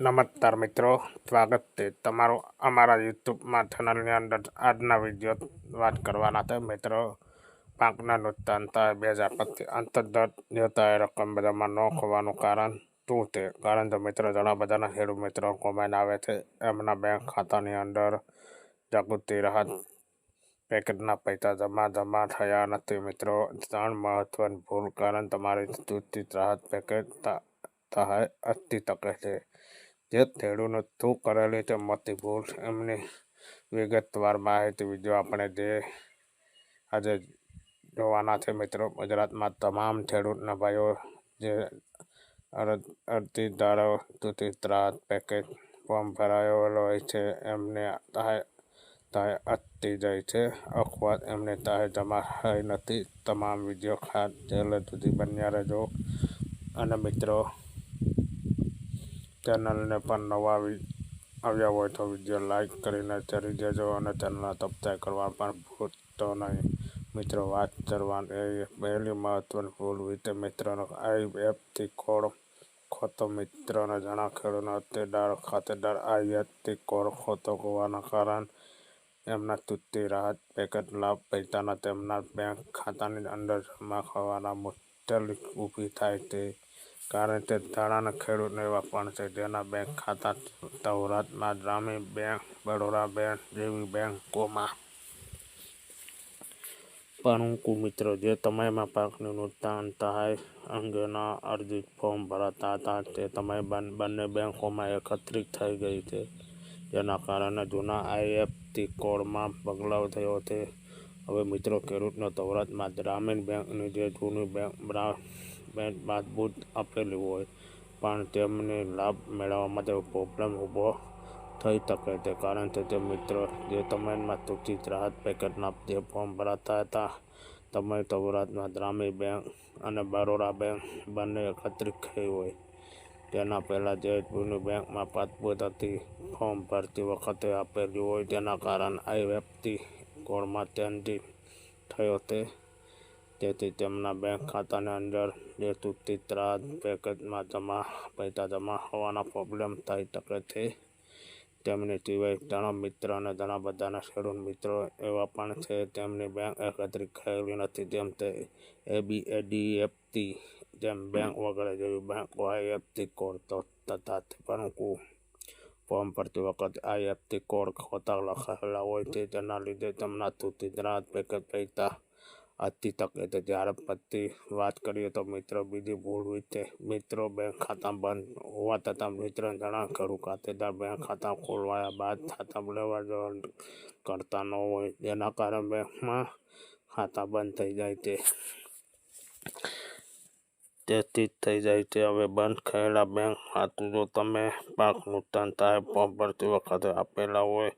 નમસ્કાર મિત્રો, સ્વાગત છે તમારું અમારા યુટ્યુબમાં ચેનલની અંદર આજના વીડિયો વાત કરવાના છે. મિત્રો, પાકના નુકસાન થાય બે હજાર પચીસ અંતર્ગત જોતા રકમ બધામાં ન ખોવાનું કારણ શું છે? કારણ કે મિત્રો, ઘણા બધાના ખેડૂત મિત્રો કોમેન્ટ આવે છે, એમના બેંક ખાતાની અંદર જાગૃતિ રાહત પેકેટના પૈસા જમા જમા થયા નથી. મિત્રો, ત્રણ મહત્વની ભૂલ કારણ તમારી સૂચિત રાહત પેકેટ થાય અટકી શકે છે. જે થેડુનો શું કરેલી છે મોટી ભૂલ. એમની વિગતવાર માહિતી વીડિયો આપણે જે આજે જોવાના છે મિત્રો, ગુજરાતમાં તમામ ખેડૂતના ભાઈઓ જે અરજીદારો સુધી ત્રાસ પેકેજ ફોર્મ ભરાયેલો હોય છે, એમને તાહે તાહે અટતી જાય છે. અખબાર એમને તાહે જમા થઈ નથી. તમામ વીડિયો ખાસ છેલ્લે સુધી બન્યા રહેજો. અને મિત્રો ચેનલને પણ નવા આવ્યા હોય તો વીડિયો લાઇક કરીને ચડી દેજો અને ચેનલને સબસ્ક્રાઈબ કરવા પણ ભૂલતો નહીં. મિત્રો, વાત કરવાની પહેલી મહત્વની ભૂલ વિશે મિત્રોનો આઈ એપથી ખોળ ખોતો મિત્રોને ઘણા ખેડૂતનો અત્તેદાર ખાતેદાર, આ એપથી કોડ ખોતો હોવાના કારણ એમના તૂટતી રાહત પેકેટ, લાભ પૈસાના તેમના બેંક ખાતાની અંદર જમા થવાના મુશ્કેલી ઊભી થાય છે કારણ કે તાળાના ખેડૂતને એવા પણ છે. જેના બેંક ખાતા સૌરાષ્ટ્રમાં ગ્રામીણ બેંક બરોડા બેંક જેવી બેંકોમાં પરંતુ મિત્રો, જે સમયમાં પાકનું નુકસાન થાય અંગેના અરજી ફોર્મ ભરાતા હતા, તે સમય બંને બેંકોમાં એકત્રિત થઈ ગઈ છે. જેના કારણે જૂના આઈએફટી કોડમાં બદલાવ થયો છે. હવે મિત્રો, ખેડૂતનો સૌરાષ્ટ્રમાં ગ્રામીણ બેંકની જે જૂની બેંક બેંક મજબૂત આપેલી હોય, પણ તેમને લાભ મેળવવા માટે પ્રોબ્લેમ ઊભો થઈ શકે છે. કારણ કે તે મિત્રો, જે તમે સૂચિત રાહત પેકેટના જે ફોર્મ ભરાતા હતા, તમે તવરાતમાં ગ્રામીણ બેંક અને બરોડા બેંક બંને એકત્રિત થઈ હોય. તેના પહેલાં જે બેંકમાં પાસબુક હતી ફોર્મ ભરતી વખતે આપેલી હોય, તેના કારણે વ્યક્તિ ગોળમાં ત્યાંથી થયો છે તેથી તેમના બેંક ખાતાની અંદર જે તૂટતી ત્રાસ પેકેજમાં જમા, પૈસા જમા હોવાના પ્રોબ્લેમ થઈ શકે છે. તેમની સિવાય ઘણા મિત્ર અને ઘણા બધાના ખેડૂત મિત્રો એવા પણ છે, તેમની બેંક એકત્રિત થયેલી નથી. જેમ તે એબીએડીએફટી જેમ બેંક વગેરે જેવી બેંકો આઈએફટી કોડ તો તથા પરંતુ ફોર્મ ભરતી વખતે આઈએફટી કોડ ખોટા લખાયેલા હોય છે. તેના લીધે તેમના તૂટી ત્રાસ પેકેજ પૈસા આજથી તક એટલે જ્યારે પછી વાત કરીએ તો મિત્રો બીજી ભૂલ હોય તે મિત્રો બેંક ખાતા બંધ હોવા છતાં મિત્ર જણા ખરું ખાતેદાર બેંક ખાતા ખોલવાયા બાદ ખાતા લેવા જવા કરતા ન હોય. જેના કારણે બેંકમાં ખાતા બંધ થઈ જાય છે તેથી જ થઈ જાય છે હવે બંધ થયેલા બેંક ખાતું જો તમે પાક નુકસાન થાય ફોર્મ ભરતી વખતે આપેલા હોય,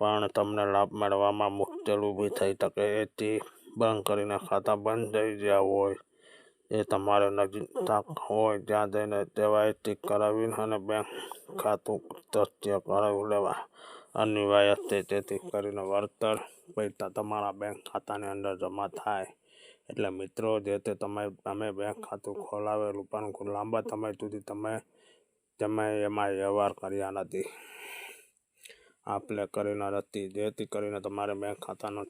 પણ તમને લાભ મેળવવામાં મુશ્કેલ ઊભી થઈ શકે. એથી બંધ કરીને ખાતા બંધ થઈ ગયા હોય એ તમારે નજીક હોય, ત્યાં જઈને કેવાયસી કરાવીને અને બેંક ખાતું સત્ય કરાવી લેવા. અનિવાર્ય છે તેથી કરીને વળતર પૈસા તમારા બેંક ખાતાની અંદર જમા થાય. એટલે મિત્રો, જે તે તમે તમે બેંક ખાતું ખોલાવેલું પણ લાંબા સમય સુધી તમે તમે એમાં વ્યવહાર કર્યા નથી. આપલે કરીને નથી જેથી કરીને તમારે બેંક ખાતાનો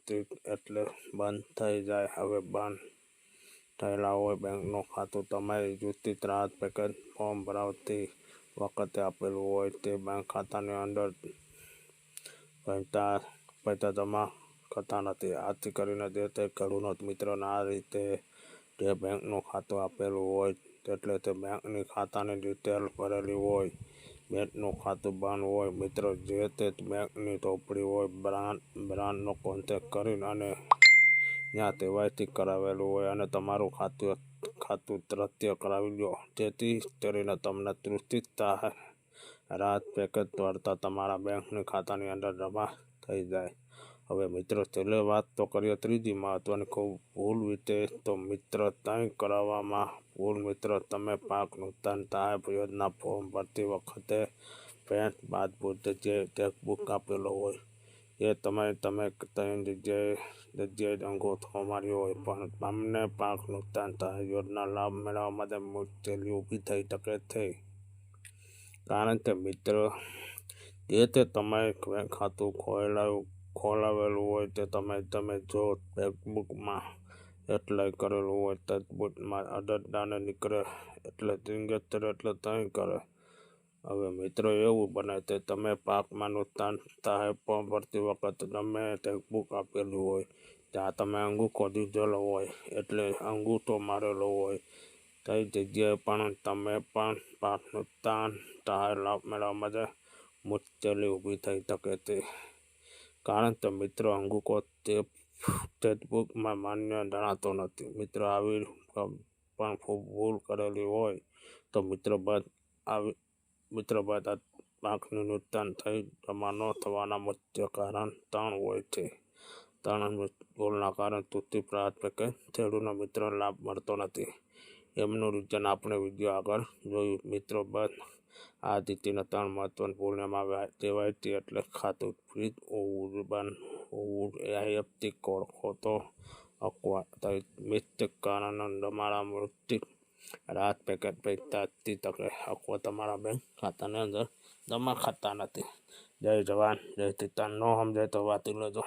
એટલે બંધ થઈ જાય. હવે બંધ થયેલા હોય બેંકનું ખાતું તમારી જૂતી રાહત પેકેજ ફોર્મ ભરાવતી વખતે આપેલું હોય તે બેંક ખાતાની અંદર પૈસા પૈસા જમા કરતા નથી. આથી કરીને જે તે ખેડૂત મિત્રોને આ રીતે જે બેંકનું ખાતું આપેલું હોય, એટલે તે બેંકની ખાતાની ડિટેલ ભરેલી હોય. બેંકનું ખાતું બંધ હોય, મિત્રો, જે તે બેંકની ચોપડી હોય બ્રાન્ડ બ્રાન્ડનો કોન્ટેક કરીને અને ત્યાં તેવાયથી કરાવેલું હોય અને તમારું ખાતું ખાતું તૃત્ય કરાવી લો જેથી કરીને તમને થાય રાહત પેકેજ વળતા તમારા બેંકની ખાતાની અંદર જમા થઈ જાય. હવે મિત્રો, છેલ્લે વાત તો કરીએ ત્રીજી મહત્વની, ખૂબ ભૂલ વિશે. તો મિત્ર, ત્યાં કરાવવામાં ભૂલ. મિત્ર, તમે પાક નૂતન થાય યોજના ફોર્મ ભરતી વખતે પેન્ટ બાદ પૂરતે જે ચેકબુક આપેલો હોય, એ તમે તમે ત્રણ જગ્યાએ જગ્યાએ અંગૂઠો માર્યો હોય. પણ તમને પાક નુકસાન થાય યોજના લાભ મેળવવા માટે મુશ્કેલી ઊભી થઈ શકે છે. કારણ કે મિત્ર, જે તે તમે ખાતું ખોલાવ્યું ખોલાવેલું હોય તે તમે તમે જો ચેકબુકમાં એપ્લાય કરેલું હોય ચેકબુકમાં અડદાને નીકળે એટલે સિગ્નેચર એટલે તહીં કરે. હવે મિત્રો એવું બને તે તમે પાકમાંનું થાય પણ ભરતી વખત તમે ચેકબુક આપેલું હોય, ત્યાં તમે અંગૂઠો દીધેલો હોય એટલે અંગૂઠો મારેલો હોય. કઈ જગ્યાએ પણ તમે પણ પાક તાન થાય, લાભ મેળવવા માટે મુશ્કેલી ઊભી થઈ શકે છે કારણ કે મિત્રો અંગુકો તે ચેકબુકમાં માન્ય જણાતો નથી. મિત્રો આવી પણ ખૂબ ભૂલ કરેલી હોય તો મિત્રો બાદ આવી, મિત્રો બાદ આંખનું નુકસાન થઈ જમા ન થવાના મુખ્ય કારણ ત્રણ હોય છે. ત્રણ ભૂલના કારણ તૂટી પ્રાથમિક ખેડૂતનો મિત્રો લાભ મળતો નથી. એમનું રીઝન આપણે વીડિયો આગળ જોયું. મિત્રો બાદ આ રીતિના ત્રણ મહત્વની કહેવાય છે એટલે ખાતું ફ્રીજ આઈએફટી કોડ ખોટો અકવા મિસ્ટેક કારણે તમારા મૃત્યુ, રાત પેકેટ પૈસા તકે અથવા તમારા બેંક ખાતાની અંદર જમા ખાતા નથી. જય જવાન, જય કિસાન ન સમજાય તો વાતી લેજો.